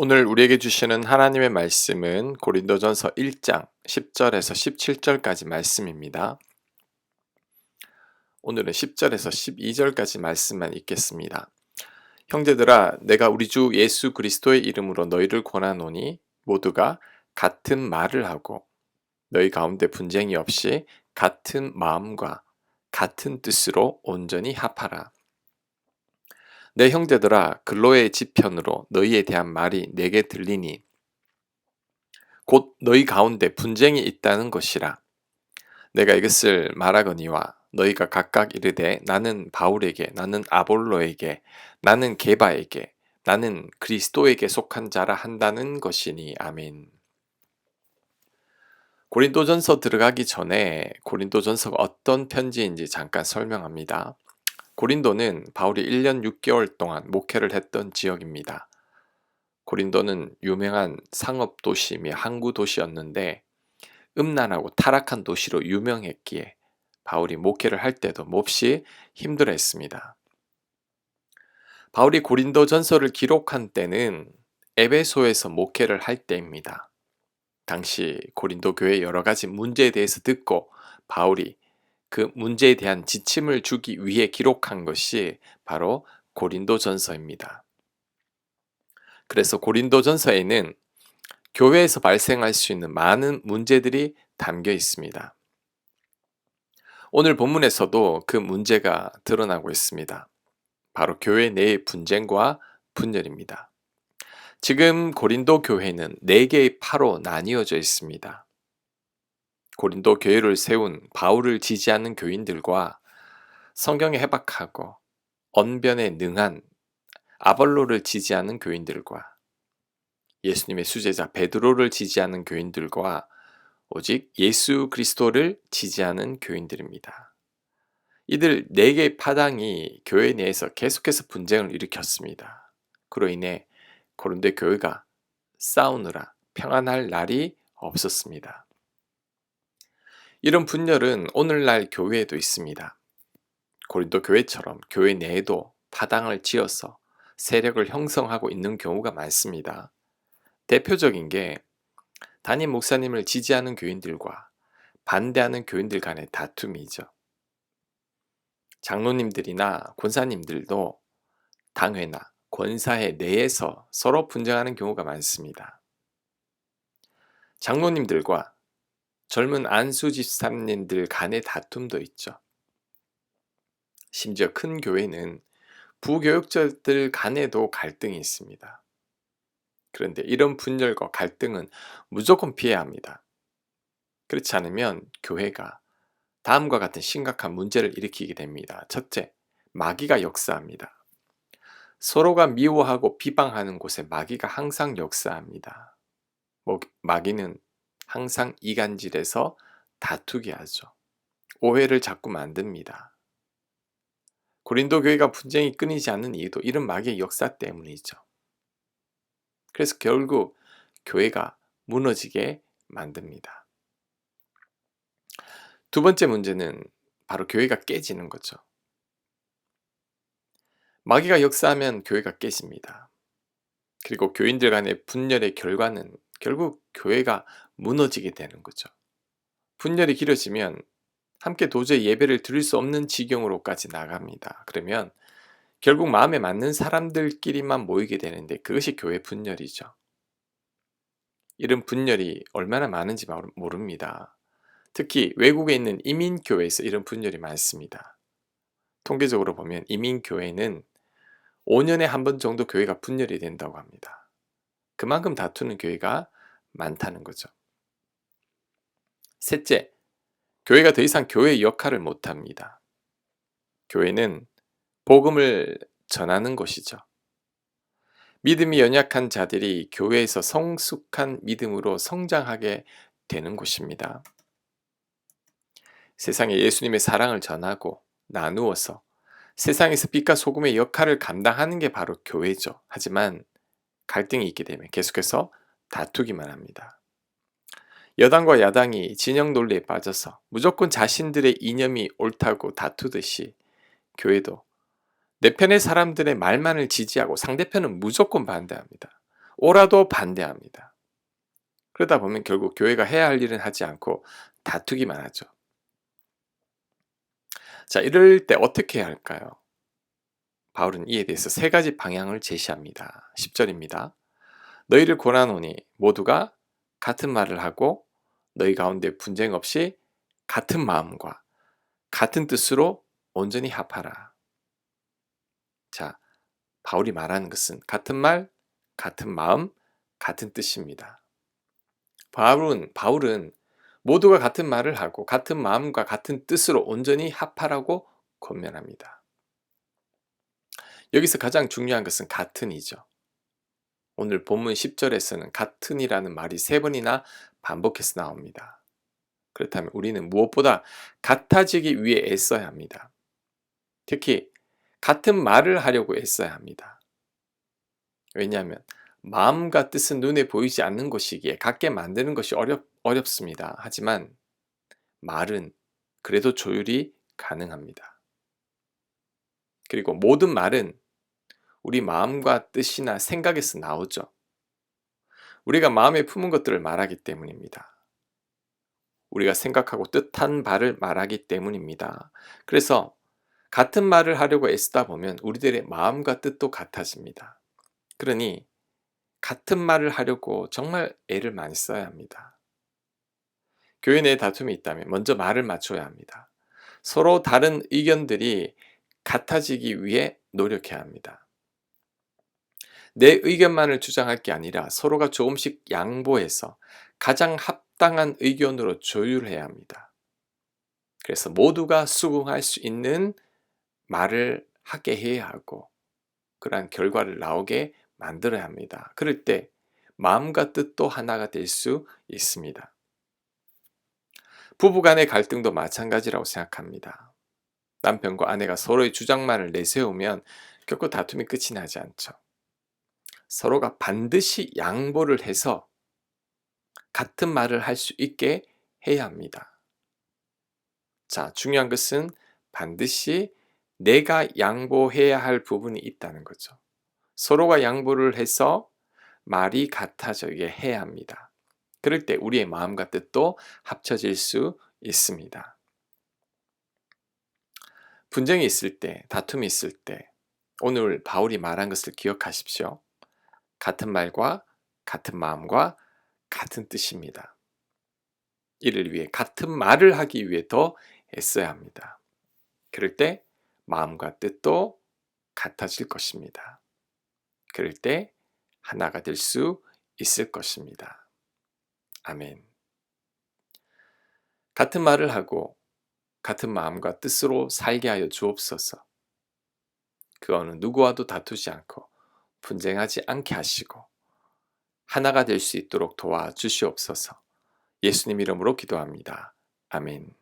오늘 우리에게 주시는 하나님의 말씀은 고린도전서 1장 10절에서 17절까지 말씀입니다. 오늘은 10절에서 12절까지 말씀만 읽겠습니다. 형제들아 내가 우리 주 예수 그리스도의 이름으로 너희를 권하노니 모두가 같은 말을 하고 너희 가운데 분쟁이 없이 같은 마음과 같은 뜻으로 온전히 합하라. 내 형제들아 근로의 지편으로 너희에 대한 말이 내게 들리니 곧 너희 가운데 분쟁이 있다는 것이라 내가 이것을 말하거니와 너희가 각각 이르되 나는 바울에게 나는 아볼로에게 나는 게바에게 나는 그리스도에게 속한 자라 한다는 것이니 아멘. 고린도전서 들어가기 전에 고린도전서가 어떤 편지인지 잠깐 설명합니다. 고린도는 바울이 1년 6개월 동안 목회를 했던 지역입니다. 고린도는 유명한 상업 도시며 항구 도시였는데 음란하고 타락한 도시로 유명했기에 바울이 목회를 할 때도 몹시 힘들어 했습니다. 바울이 고린도 전서를 기록한 때는 에베소에서 목회를 할 때입니다. 당시 고린도 교회 여러 가지 문제에 대해서 듣고 바울이 그 문제에 대한 지침을 주기 위해 기록한 것이 바로 고린도 전서입니다. 그래서 고린도 전서에는 교회에서 발생할 수 있는 많은 문제들이 담겨 있습니다. 오늘 본문에서도 그 문제가 드러나고 있습니다. 바로 교회 내의 분쟁과 분열입니다. 지금 고린도 교회는 네 개의 파로 나뉘어져 있습니다. 고린도 교회를 세운 바울을 지지하는 교인들과 성경에 해박하고 언변에 능한 아벌로를 지지하는 교인들과 예수님의 수제자 베드로를 지지하는 교인들과 오직 예수 그리스도를 지지하는 교인들입니다. 이들 네 개의 파당이 교회 내에서 계속해서 분쟁을 일으켰습니다. 그로 인해 고린도 교회가 싸우느라 평안할 날이 없었습니다. 이런 분열은 오늘날 교회에도 있습니다. 고린도 교회처럼 교회 내에도 파당을 지어서 세력을 형성하고 있는 경우가 많습니다. 대표적인 게 담임 목사님을 지지하는 교인들과 반대하는 교인들 간의 다툼이죠. 장로님들이나 권사님들도 당회나 권사회 내에서 서로 분쟁하는 경우가 많습니다. 장로님들과 젊은 안수 집사님들 간의 다툼도 있죠. 심지어 큰 교회는 부교육자들 간에도 갈등이 있습니다. 그런데 이런 분열과 갈등은 무조건 피해야 합니다. 그렇지 않으면 교회가 다음과 같은 심각한 문제를 일으키게 됩니다. 첫째, 마귀가 역사합니다. 서로가 미워하고 비방하는 곳에 마귀가 항상 역사합니다. 마귀는 항상 이간질해서 다투게 하죠. 오해를 자꾸 만듭니다. 고린도 교회가 분쟁이 끊이지 않는 이유도 이런 마귀의 역사 때문이죠. 그래서 결국 교회가 무너지게 만듭니다. 두 번째 문제는 바로 교회가 깨지는 거죠. 마귀가 역사하면 교회가 깨집니다. 그리고 교인들 간의 분열의 결과는 결국 교회가 무너지게 되는 거죠. 분열이 길어지면 함께 도저히 예배를 드릴 수 없는 지경으로까지 나갑니다. 그러면 결국 마음에 맞는 사람들끼리만 모이게 되는데 그것이 교회 분열이죠. 이런 분열이 얼마나 많은지 모릅니다. 특히 외국에 있는 이민교회에서 이런 분열이 많습니다. 통계적으로 보면 이민교회는 5년에 한 번 정도 교회가 분열이 된다고 합니다. 그만큼 다투는 교회가 많다는 거죠. 셋째, 교회가 더 이상 교회의 역할을 못합니다. 교회는 복음을 전하는 것이죠. 믿음이 연약한 자들이 교회에서 성숙한 믿음으로 성장하게 되는 곳입니다. 세상에 예수님의 사랑을 전하고 나누어서 세상에서 빛과 소금의 역할을 감당하는 게 바로 교회죠. 하지만 갈등이 있게 되면 계속해서 다투기만 합니다. 여당과 야당이 진영 논리에 빠져서 무조건 자신들의 이념이 옳다고 다투듯이 교회도 내 편의 사람들의 말만을 지지하고 상대편은 무조건 반대합니다. 오라도 반대합니다. 그러다 보면 결국 교회가 해야 할 일은 하지 않고 다투기만 하죠. 자, 이럴 때 어떻게 해야 할까요? 바울은 이에 대해서 세 가지 방향을 제시합니다. 10절입니다. 너희를 고난오니 모두가 같은 말을 하고 너희 가운데 분쟁 없이 같은 마음과 같은 뜻으로 온전히 합하라. 자, 바울이 말하는 것은 같은 말, 같은 마음, 같은 뜻입니다. 바울은 바울은 모두가 같은 말을 하고 같은 마음과 같은 뜻으로 온전히 합하라고 권면합니다. 여기서 가장 중요한 것은 같은이죠. 오늘 본문 10절에서는 같은이라는 말이 세 번이나 반복해서 나옵니다. 그렇다면 우리는 무엇보다 같아지기 위해 애써야 합니다. 특히 같은 말을 하려고 애써야 합니다. 왜냐하면 마음과 뜻은 눈에 보이지 않는 것이기에 같게 만드는 것이 어렵, 어렵습니다. 하지만 말은 그래도 조율이 가능합니다. 그리고 모든 말은 우리 마음과 뜻이나 생각에서 나오죠. 우리가 마음에 품은 것들을 말하기 때문입니다. 우리가 생각하고 뜻한 바를 말하기 때문입니다. 그래서 같은 말을 하려고 애쓰다 보면 우리들의 마음과 뜻도 같아집니다. 그러니 같은 말을 하려고 정말 애를 많이 써야 합니다. 교회 내에 다툼이 있다면 먼저 말을 맞춰야 합니다. 서로 다른 의견들이 같아지기 위해 노력해야 합니다. 내 의견만을 주장할 게 아니라 서로가 조금씩 양보해서 가장 합당한 의견으로 조율해야 합니다. 그래서 모두가 수긍할 수 있는 말을 하게 해야 하고 그러한 결과를 나오게 만들어야 합니다. 그럴 때 마음과 뜻도 하나가 될 수 있습니다. 부부 간의 갈등도 마찬가지라고 생각합니다. 남편과 아내가 서로의 주장만을 내세우면 결코 다툼이 끝이 나지 않죠. 서로가 반드시 양보를 해서 같은 말을 할 수 있게 해야 합니다. 자, 중요한 것은 반드시 내가 양보해야 할 부분이 있다는 거죠. 서로가 양보를 해서 말이 같아지게 해야 합니다. 그럴 때 우리의 마음과 뜻도 합쳐질 수 있습니다. 분쟁이 있을 때, 다툼이 있을 때, 오늘 바울이 말한 것을 기억하십시오. 같은 말과 같은 마음과 같은 뜻입니다. 이를 위해 같은 말을 하기 위해 더 애써야 합니다. 그럴 때 마음과 뜻도 같아질 것입니다. 그럴 때 하나가 될 수 있을 것입니다. 아멘. 같은 말을 하고 같은 마음과 뜻으로 살게 하여 주옵소서. 그 어느 누구와도 다투지 않고 분쟁하지 않게 하시고 하나가 될 수 있도록 도와 주시옵소서. 예수님 이름으로 기도합니다. 아멘.